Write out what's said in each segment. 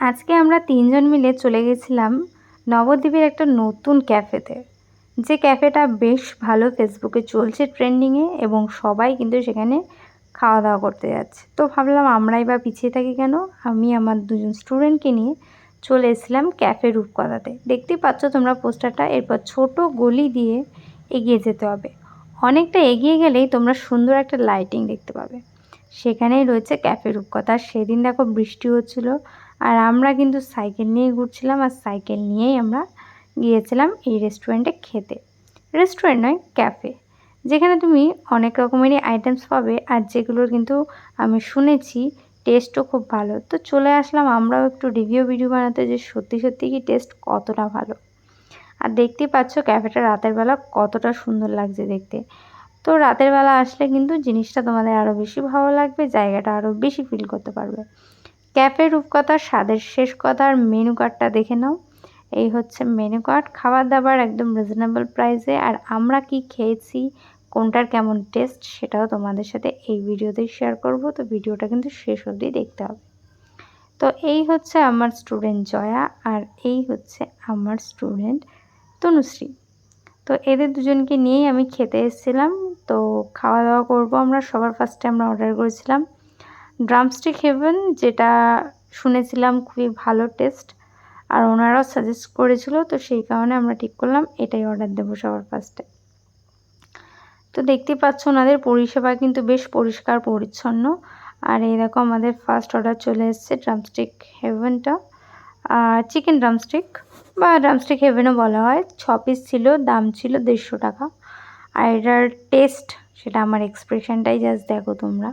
আজকে আমরা তিনজন মিলে চলে গেছিলাম নবদ্বীপের একটা নতুন ক্যাফেতে। যে ক্যাফেটা বেশ ভালো ফেসবুকে চলছে ট্রেন্ডিংয়ে এবং সবাই কিন্তু সেখানে খাওয়া দাওয়া করতে যাচ্ছে। তো ভাবলাম আমরাই বা পিছিয়ে থাকি কেন? আমি আমার দুজন স্টুডেন্টকে নিয়ে চলে এসেছিলাম ক্যাফে রূপকথাতে। দেখতেই পাচ্ছ তোমরা পোস্টারটা, এরপর ছোট গলি দিয়ে এগিয়ে যেতে হবে। অনেকটা এগিয়ে গেলেই তোমরা সুন্দর একটা লাইটিং দেখতে পাবে। সেখানেই রয়েছে ক্যাফে রূপকথা। সেদিন দেখো বৃষ্টি হচ্ছিল আর আমরা কিন্তু সাইকেল নিয়ে ঘুরছিলাম আর সাইকেল নিয়েই আমরা গিয়েছিলাম এই রেস্টুরেন্টে খেতে। রেস্টুরেন্ট নয়, ক্যাফে। যেখানে তুমি অনেক রকমেরই আইটেমস পাবে আর যেগুলোর কিন্তু আমি শুনেছি টেস্টও খুব ভালো। তো চলে আসলাম আমরাও একটু রিভিউ ভিডিও বানাতে যে সত্যি সত্যি কি টেস্ট কতটা ভালো। আর দেখতেই পাচ্ছ ক্যাফেটা রাতের বেলা কতটা সুন্দর লাগছে দেখতে। তো রাতের বেলা আসলে কিন্তু জিনিসটা তোমাদের আরও বেশি ভালো লাগবে, জায়গাটা আরও বেশি ফিল করতে পারবে। ক্যাফে রূপকথার স্বাদের শেষ কথার মেনু কার্ডটা দেখে নাও। এই হচ্ছে মেনু কার্ড খাবার দাবার একদম রিজনেবল প্রাইসে আর আমরা কি খেয়েছি, কোনটার কেমন টেস্ট সেটাও তোমাদের সাথে এই ভিডিওতেই শেয়ার করব। তো ভিডিওটা কিন্তু শেষ অবধি দেখতে হবে। তো এই হচ্ছে আমার স্টুডেন্ট জয়া আর এই হচ্ছে আমার স্টুডেন্ট তনুশ্রী। তো এদের দুজনকে নিয়েই আমি খেতে এসেছিলাম। তো খাওয়া দাওয়া করব আমরা। সবার ফার্স্টে আমরা অর্ডার করেছিলাম। ড্রামস্টিক হেভেন যেটা শুনেছিলাম খুবই ভালো টেস্ট আর ওনারাও সাজেস্ট করেছিল, তো সেই কারণে আমরা ঠিক করলাম, এটাই অর্ডার দেবো সবার ফার্স্টে তো দেখতে পাচ্ছ, ওনাদের পরিষেবা কিন্তু বেশ পরিষ্কার, পরিচ্ছন্ন, আর দেখো আমাদের ফার্স্ট অর্ডার চলে এসছে ড্রামস্টিক হেভেনটা আর চিকেন ড্রামস্টিক বা ড্রামস্টিক হেভেনও বলা হয়, ছ পিস ছিল, দাম ছিল দেড়শো টাকা। আর এটার টেস্ট সেটা আমার এক্সপ্রেশনটাই জাস্ট দেখো তোমরা।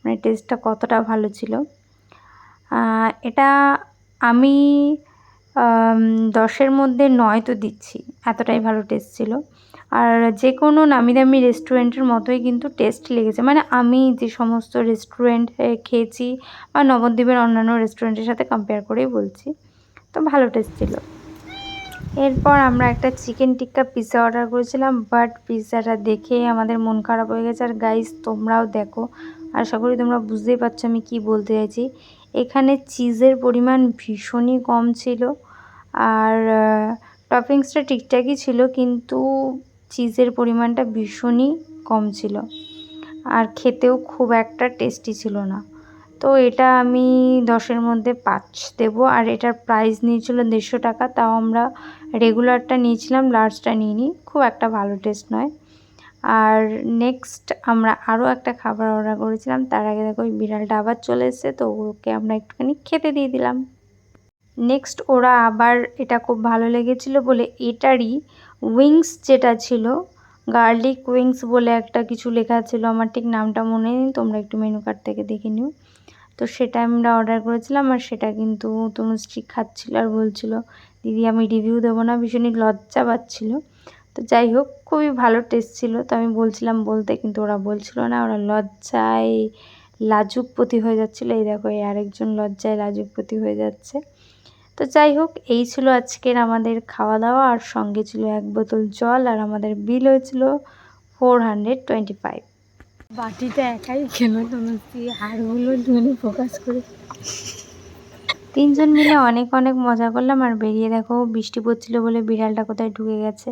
মানে টেস্টটা কতটা ভালো ছিল। এটা আমি দশের মধ্যে নয় তো দিচ্ছি, এতটাই ভালো টেস্ট ছিল। আর যে কোনো নামি দামি রেস্টুরেন্টের মতোই কিন্তু টেস্ট লেগেছে। মানে আমি যে সমস্ত রেস্টুরেন্ট খেয়েছি বা নবদ্বীপের অন্যান্য রেস্টুরেন্টের সাথে কম্পেয়ার করেই বলছি, তো ভালো টেস্ট ছিল। এরপর আমরা একটা চিকেন টিক্কা পিৎজা অর্ডার করেছিলাম বাট পিৎজাটা দেখে আমাদের মন খারাপ হয়ে গেছে। আর গাইস তোমরাও দেখো আশা করি তোমরা বুঝতেই পারছ আমি কি বলতে চাইছি। এখানে চিজের পরিমাণ ভীষণই কম ছিল আর টপিংসটা ঠিকঠাকই ছিল কিন্তু চিজের পরিমাণটা ভীষণই কম ছিল আর খেতেও খুব একটা টেস্টি ছিল না। তো এটা আমি দশের মধ্যে পাঁচ দেবো আর এটার প্রাইস নিয়েছিল দেড়শো টাকা, তাও আমরা রেগুলারটা নিয়েছিলাম লার্জটা নিইনি, খুব একটা ভালো টেস্ট নয়। আর নেক্সট আমরা আরও একটা খাবার অর্ডার করেছিলাম, তার আগে দেখো ওই বিড়ালটা আবার চলে এসছে, তো ওকে আমরা একটুখানি খেতে দিয়ে দিলাম। নেক্সট ওরা আবার এটা খুব ভালো লেগেছিল বলে এটারই উইংস যেটা ছিল গার্লিক উইংস বলে একটা কিছু লেখা ছিল, আমার ঠিক নামটা মনে নেই, তোমরা একটু মেনু কার্ড থেকে দেখে নিও। তো সেটা আমরা অর্ডার করেছিলাম আর সেটা কিন্তু তনুশ্রী খাচ্ছিল আর বলছিল, দিদি, আমি রিভিউ দেবো না। ভীষণই লজ্জা পাচ্ছিলো। তো যাই হোক খুবই ভালো টেস্ট ছিল। তো আমি বলছিলাম বলতে কিন্তু ওরা বলছিল না ওরা লজ্জায় লাজুকপতি হয়ে যাচ্ছিল। এই দেখো এই আরেকজন লজ্জায় লাজুকপতি হয়ে যাচ্ছে। তো যাই হোক এই ছিল আজকের আমাদের খাওয়া দাওয়া আর সঙ্গে ছিল এক বোতল জল আর আমাদের বিল হয়েছিল ফোর হান্ড্রেড টোয়েন্টি ফাইভ বাটিটা একাই খেলো তোমার হাড়গুলো ধরে ফোকাস করে? তিনজন মিলে অনেক অনেক মজা করলাম। আর বেরিয়ে দেখো বৃষ্টি পড়ছিল বলে বিড়ালটা কোথায় ঢুকে গেছে।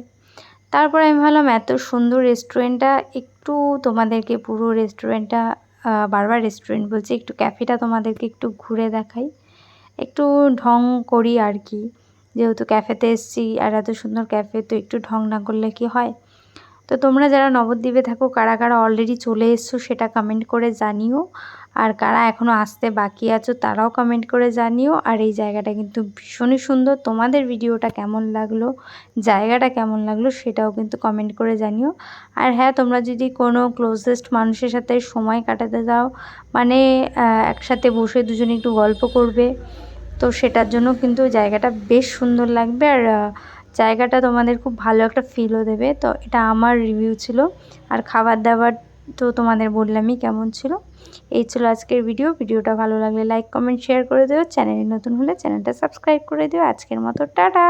তারপর আমি ভাবলাম, এত সুন্দর রেস্টুরেন্টটা একটু তোমাদেরকে পুরো রেস্টুরেন্টটা বারবার রেস্টুরেন্ট বলছি, একটু ক্যাফেটা তোমাদেরকে একটু ঘুরে দেখাই। একটু ঢং করি আর কি। যেহেতু ক্যাফেতে এসছি আর এত সুন্দর ক্যাফে তো একটু ঢং না করলে কি হয়? তো তোমরা যারা নবদ্বীপে থাকো, কারা কারা অলরেডি চলে এসছো, সেটা কমেন্ট করে জানিও। আর কারা এখনও আসতে বাকি আছো তারাও কমেন্ট করে জানিও। আর এই জায়গাটা কিন্তু ভীষণই সুন্দর। তোমাদের ভিডিওটা কেমন লাগল, জায়গাটা কেমন লাগল সেটাও কিন্তু কমেন্ট করে জানিও। আর হ্যাঁ তোমরা যদি কোনো ক্লোজেস্ট মানুষের সাথে সময় কাটাতে যাও মানে একসাথে বসে দুজনে একটু গল্প করবে, তো সেটার জন্য কিন্তু জায়গাটা বেশ সুন্দর লাগবে। আর জায়গাটা তোমাদের খুব ভালো একটা ফিলও দেবে। তো এটা আমার রিভিউ ছিল। আর খাবার দাবার তো তোমাদের বললামই কেমন ছিল। এই ছিল আজকের ভিডিও ভিডিওটা ভালো লাগলে লাইক কমেন্ট শেয়ার করে দিও। চ্যানেলে নতুন হলে চ্যানেলটা সাবস্ক্রাইব করে দিও। আজকের মতো, টাটা!